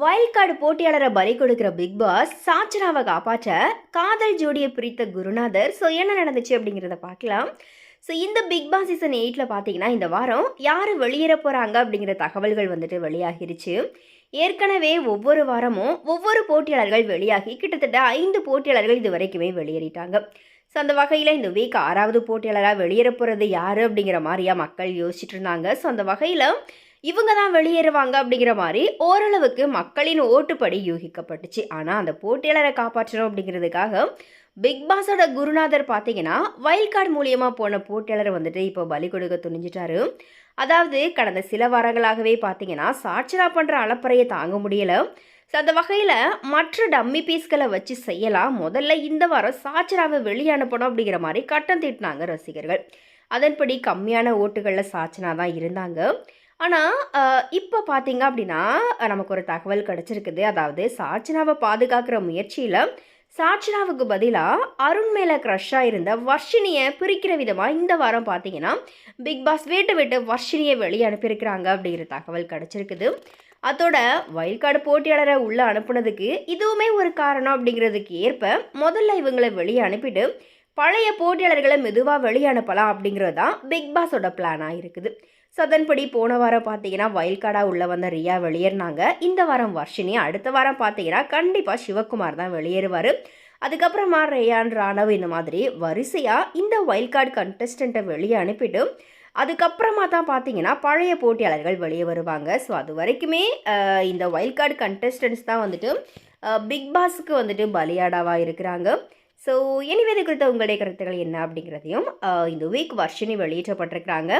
Wild card போட்டியாளரை பலி கொடுக்கிற big pass சாச்சனாவை காப்பாற்ற காதல் ஜோடியை பிரித்த குருநாதர். ஸோ என்ன நடந்துச்சு அப்படிங்கிறத பார்க்கலாம். ஸோ இந்த பிக் பாஸ் சீசன் எயிட்டில் பார்த்தீங்கன்னா இந்த வாரம் யார் வெளியேற போகிறாங்க அப்படிங்கிற தகவல்கள் வந்துட்டு வெளியாகிருச்சு. ஏற்கனவே ஒவ்வொரு வாரமும் ஒவ்வொரு போட்டியாளர்கள் வெளியாகி கிட்டத்தட்ட ஐந்து போட்டியாளர்கள் இது வரைக்குமே வெளியேறிட்டாங்க. ஸோ அந்த வகையில் இந்த வீக் ஆறாவது போட்டியாளராக வெளியேற போகிறது யார் அப்படிங்கிற மாதிரியா மக்கள் யோசிச்சுட்டு இருந்தாங்க. ஸோ அந்த வகையில் இவங்க தான் வெளியேறுவாங்க அப்படிங்கிற மாதிரி ஓரளவுக்கு மக்களின் ஓட்டுப்படி யூகிக்கப்பட்டுச்சு. ஆனால் அந்த போட்டியாளரை காப்பாற்றணும் அப்படிங்கிறதுக்காக பிக் பாஸோட குருநாதர் பார்த்தீங்கன்னா வைல்ட் கார்டு மூலியமாக போன போட்டியாளர் வந்துட்டு இப்போ பலி கொடுக்க துணிஞ்சிட்டாரு. அதாவது கடந்த சில வாரங்களாகவே பார்த்தீங்கன்னா சாட்சரா பண்ணுற அலப்பறையை தாங்க முடியலை. ஸோ அந்த வகையில் மற்ற டம்மி பீஸ்களை வச்சு செய்யலாம். முதல்ல இந்த வாரம் சாச்சராவை வெளியே அனுப்பணும் அப்படிங்கிற மாதிரி கட்டம் தீட்டினாங்க ரசிகர்கள். அதன்படி கம்மியான ஓட்டுகளில் சாச்சனா தான் இருந்தாங்க. ஆனால் இப்போ பார்த்தீங்க அப்படின்னா நமக்கு ஒரு தகவல் கிடச்சிருக்குது. அதாவது சாட்சினாவை பாதுகாக்கிற முயற்சியில் சாட்சனாவுக்கு பதிலாக அருண் மேலே க்ரஷ்ஷாக இருந்த வர்ஷினியை பிரிக்கிற விதமாக இந்த வாரம் பார்த்தீங்கன்னா பிக் பாஸ் வீட்டை விட்டு வர்ஷினியை வெளியே அனுப்பியிருக்கிறாங்க அப்படிங்கிற தகவல் கிடச்சிருக்குது. அதோட வயல்காடு போட்டியாளரை உள்ளே அனுப்புனதுக்கு இதுவுமே ஒரு காரணம் அப்படிங்கிறதுக்கு ஏற்ப முதல்ல இவங்களை வெளியே அனுப்பிட்டு பழைய போட்டியாளர்களை மெதுவாக வெளியே அனுப்பலாம் அப்படிங்கிறது தான் பிக் பாஸோட பிளானாக இருக்குது. ஸோ அதன்படி போன வாரம் பார்த்தீங்கன்னா வயல்காடாக உள்ளே வந்த ரியா வெளியேறினாங்க. இந்த வாரம் வர்ஷினி அடுத்த வாரம் பார்த்தீங்கன்னா கண்டிப்பாக சிவகுமார் தான் வெளியேறுவார். அதுக்கப்புறமா ரேயான் ராணவ் இந்த மாதிரி வரிசையாக இந்த வைல்ட் கார்டு கண்டஸ்டண்ட்டை வெளியே அனுப்பிட்டு அதுக்கப்புறமா தான் பார்த்தீங்கன்னா பழைய போட்டியாளர்கள் வெளியே வருவாங்க. ஸோ அது வரைக்குமே இந்த வைல்ட் கார்டு கண்டஸ்டன்ஸ் தான் வந்துட்டு பிக் பாஸுக்கு வந்துட்டு பலியாடாவாக இருக்கிறாங்க. ஸோ எனிவே இது குறித்த உங்களுடைய கருத்துக்கள் என்ன அப்படிங்கிறதையும் இந்த வீக் வர்ஷினி வெளியேற்றப்பட்டிருக்கிறாங்க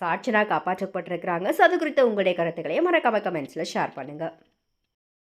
சாட்சனா காப்பாற்றப்பட்டிருக்கிறாங்க. ஸோ அது குறித்த உங்களுடைய கருத்துக்களையும் மறக்காம கமெண்ட்ஸில் ஷேர் பண்ணுங்கள்